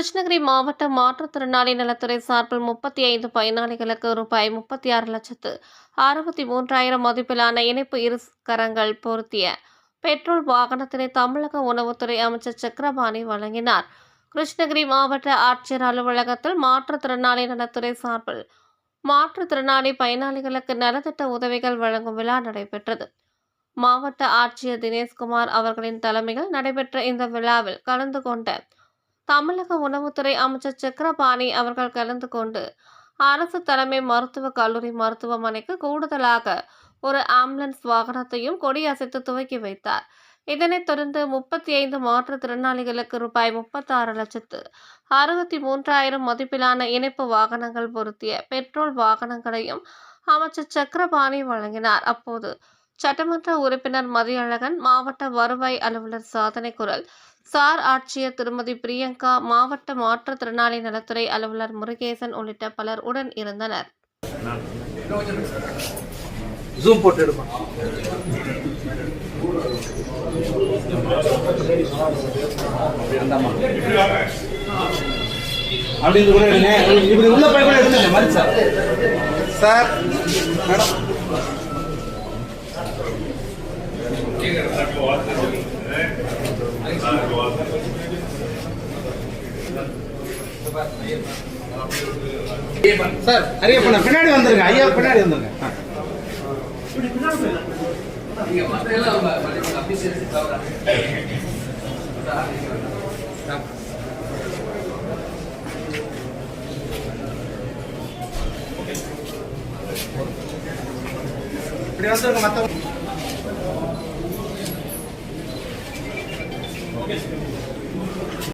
கிருஷ்ணகிரி மாவட்ட மாற்றுத்திறனாளி நலத்துறை சார்பில் முப்பத்தி ஐந்து பயனாளிகளுக்கு ரூபாய் முப்பத்தி ஆறு லட்சத்து அறுபத்தி மூன்றாயிரம் மதிப்பிலான இணைப்பு இருகரங்கள் பொருத்திய பெட்ரோல் வாகனத்தினை தமிழக உணவுத்துறை அமைச்சர் சக்கரபாணி வழங்கினார். கிருஷ்ணகிரி மாவட்ட ஆட்சியர் அலுவலகத்தில் மாற்றுத்திறனாளி நலத்துறை சார்பில் மாற்றுத்திறனாளி பயனாளிகளுக்கு நலத்திட்ட உதவிகள் வழங்கும் விழா நடைபெற்றது. மாவட்ட ஆட்சியர் தினேஷ்குமார் அவர்களின் தலைமையில் நடைபெற்ற இந்த விழாவில் கலந்து கொண்ட தமிழக உணவுத்துறை அமைச்சர் சக்கரபாணி அவர்கள் கலந்து கொண்டு அரசு தலைமை மருத்துவக் கல்லூரி மருத்துவமனைக்கு கூடுதலாக ஒரு ஆம்புலன்ஸ் வாகனத்தையும் கொடியசைத்து துவக்கி வைத்தார். இதனைத் தொடர்ந்து முப்பத்தி ஐந்து மாற்றுத்திறனாளிகளுக்கு ரூபாய் முப்பத்தாறு லட்சத்து அறுபத்தி மூன்றாயிரம் மதிப்பிலான இணைப்பு வாகனங்கள் பொருத்திய பெட்ரோல் வாகனங்களையும் அமைச்சர் சக்கரபாணி வழங்கினார். அப்போது சட்டமன்ற உறுப்பினர் மதியழகன் மாவட்ட வருவாய் அலுவலர் சாதனை குரல் சார் ஆட்சியர் திருமதி பிரியங்கா மாவட்ட மாற்றுத்திறனாளி நலத்துறை அலுவலர் முருகேசன் உள்ளிட்ட பலர் உடன் இருந்தனர். ஜூம் போட்டு சார் அரியப்பண்ண பின்னாடி வந்துருங்க ஐயா பின்னாடி வந்துருங்க. இப்படி வந்துருங்க மற்ற